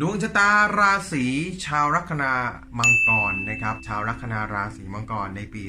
ดวงชะตาราศีชาวลัคนามังกรนะครับ ชาวลัคนาราศีมังกรในปี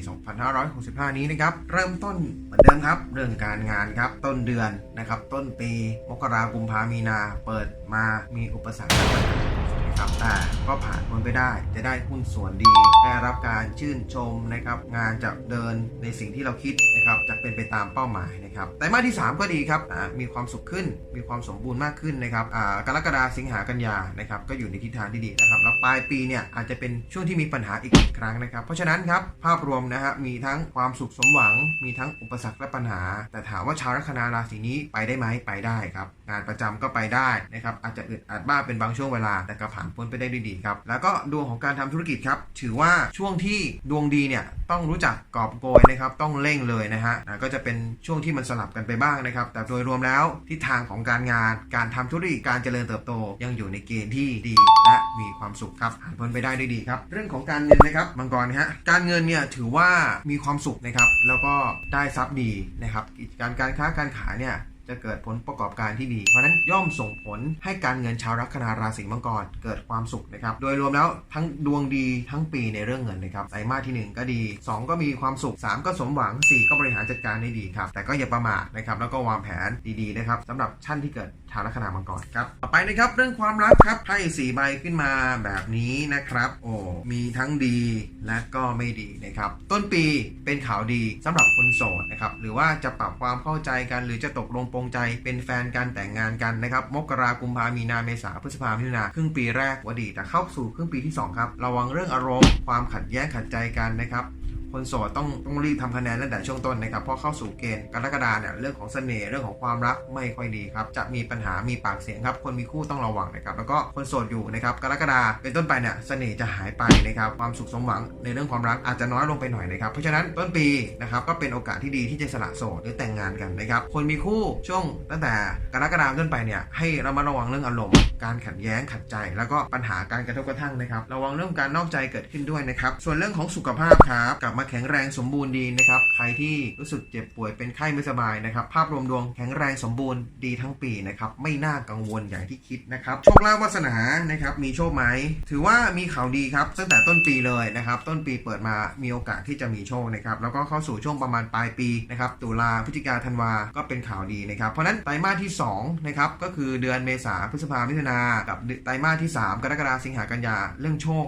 2565 นี้นะครับ เริ่มต้นเหมือนเดิมครับ เรื่องการงานครับ ต้นเดือนนะครับ ต้นปี มกราคมพามีนา เปิดมามีอุปสรรค นะครับแต่ก็ผ่านพ้นไปได้ จะได้หุ้นส่วนดี ได้รับการชื่นชมนะครับ งานจะเดินในสิ่งที่เราคิดนะครับจะเป็นไปตามเป้าหมายนะครับไตรมาที่ 3 ก็ดีครับอ่ามีความสุขขึ้น มีความสมบูรณ์มากขึ้นนะครับอ่ากรกฎาสิงหากันยานะครับก็อยู่ในทิศทางที่ดีนะครับแล้วปลายปีเนี่ยอาจจะเป็นช่วงที่มีปัญหาอีกครั้งนะครับ เพราะฉะนั้นครับภาพรวมนะฮะมีทั้งความสุขสมหวัง มีทั้งอุปสรรคและปัญหา แต่ถามว่าชาวลัคนาราศีนี้ไปได้ไหมไปได้ครับงานประจำก็ไปได้นะครับอาจจะอึดอัดบ้างเป็นบางช่วงเวลาแต่ก็ผ่านพ้นไปได้ด้วยดีครับ แล้วก็ดวงของการทำธุรกิจครับ ถือว่าช่วงที่ดวงดีเนี่ยต้องรู้จักกอบโกยนะครับ ต้องเร่งเลยนะฮะนะก็จะเป็นช่วงที่มันสลับกันไปบ้างนะครับ แต่โดยรวมแล้วทิศทางของการงาน การทำธุรกิจการเจริญเติบโต ยังอยู่ในเกณฑ์ที่ดีและมีความสุขครับผ่านพ้นไปได้ด้วยดีครับ เรื่องของการเงินนะครับมังกรนะฮะการเงินเนี่ยถือว่ามีความสุขนะครับ แล้วก็ได้ทรัพย์ดีนะครับ การการค้าการขายเนี่ย จะเกิดผลประกอบการที่ดี เพราะนั้นย่อมส่งผลให้การเงินชาวลัคนาราศีมังกรเกิดความสุขนะครับ โดยรวมแล้วทั้งดวงดีทั้งปีในเรื่องเงินนะครับไตรมาสที่ 1 ก็ดี 2 ก็มีความสุข 3 ก็สมหวัง 4 ก็บริหารจัดการได้ดีครับ แต่ก็อย่าประมาทนะครับแล้วก็วางแผนดีๆนะครับสำหรับท่านที่เกิดชาวลัคนามังกรครับต่อไปนะครับเรื่องความรักครับไพ่สี่ใบขึ้นมาแบบนี้นะครับ โอ้มีทั้งดีและก็ไม่ดีนะครับ ต้นปีเป็นข่าวดีสำหรับคนโสดนะครับหรือว่าจะปรับความเข้าใจกันหรือจะตกลงปรงใจเป็นแฟนกันแต่งงานกันนะครับมกรากุมภามีนาเมษาพฤษภามิถุนาครึ่งปีแรกวดีแต่เข้าสู่ครึ่งปีที่สองครับ ระวังเรื่องอารมณ์ความขัดแย้งขัดใจกันนะครับ คนโสดต้องต้องรีบทำคะแนนตั้งแต่ช่วงต้นนะครับเพราะเข้าสู่เกณฑ์กรกฎาเนี่ยเรื่องของเสน่ห์เรื่องของความรักไม่ค่อยดีครับจะมีปัญหามีปากเสียงครับคนมีคู่ต้องระวังนะครับแล้วก็คนโสดอยู่นะครับกรกฎาเป็นต้นไปเนี่ยเสน่ห์จะหายไปนะครับความสุขสมหวังในเรื่องความรักอาจจะน้อยลงไปหน่อยนะครับเพราะฉะนั้นต้นปีนะครับก็เป็นโอกาสที่ดีที่จะสละโสดหรือแต่งงานกันนะครับคนมีคู่ช่วงตั้งแต่กรกฎาต้นไปเนี่ยให้ระมัดระวังเรื่องอารมณ์การขัดแย้งขัดใจ แล้วก็ปัญหาการกระทบกระทั่งนะครับระวังเรื่องการนอกใจเกิดขึ้นด้วยนะครับส่วนเรื่องของสุขภาพครับกับมาแข็งแรงสมบูรณ์ดีนะครับ ใครที่รู้สึกเจ็บป่วยเป็นไข้ไม่สบายนะครับ ภาพรวมดวงแข็งแรงสมบูรณ์ดีทั้งปีนะครับ ไม่น่ากังวลอย่างที่คิดนะครับ โชคลาภวาสนานะครับ มีโชคไหม ถือว่ามีข่าวดีครับตั้งแต่ต้นปีเลยนะครับ ต้นปีเปิดมามีโอกาสที่จะมีโชคนะครับ แล้วก็เข้าสู่ช่วงประมาณปลายปีนะครับ ตุลาพฤศจิกาธันวา ก็เป็นข่าวดีนะครับ เพราะนั้นไตรมาสที่2นะครับ ก็คือเดือนเมษาพฤษภามิถุนากับไตรมาสที่ 3 กรกฎาสิงหากันยาเรื่องโชค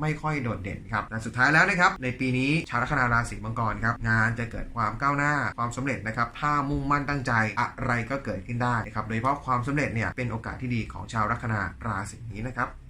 ไม่ค่อยโดดเด่นครับแต่สุดท้ายแล้วนะครับในปีนี้ชาวลัคนาราศีมังกรครับงานจะเกิดความก้าวหน้าความสำเร็จนะครับถ้ามุ่งมั่นตั้งใจอะไรก็เกิดขึ้นได้นะครับโดยเฉพาะความสำเร็จเนี่ยเป็นโอกาสที่ดีของชาวลัคนาราศีนี้นะครับ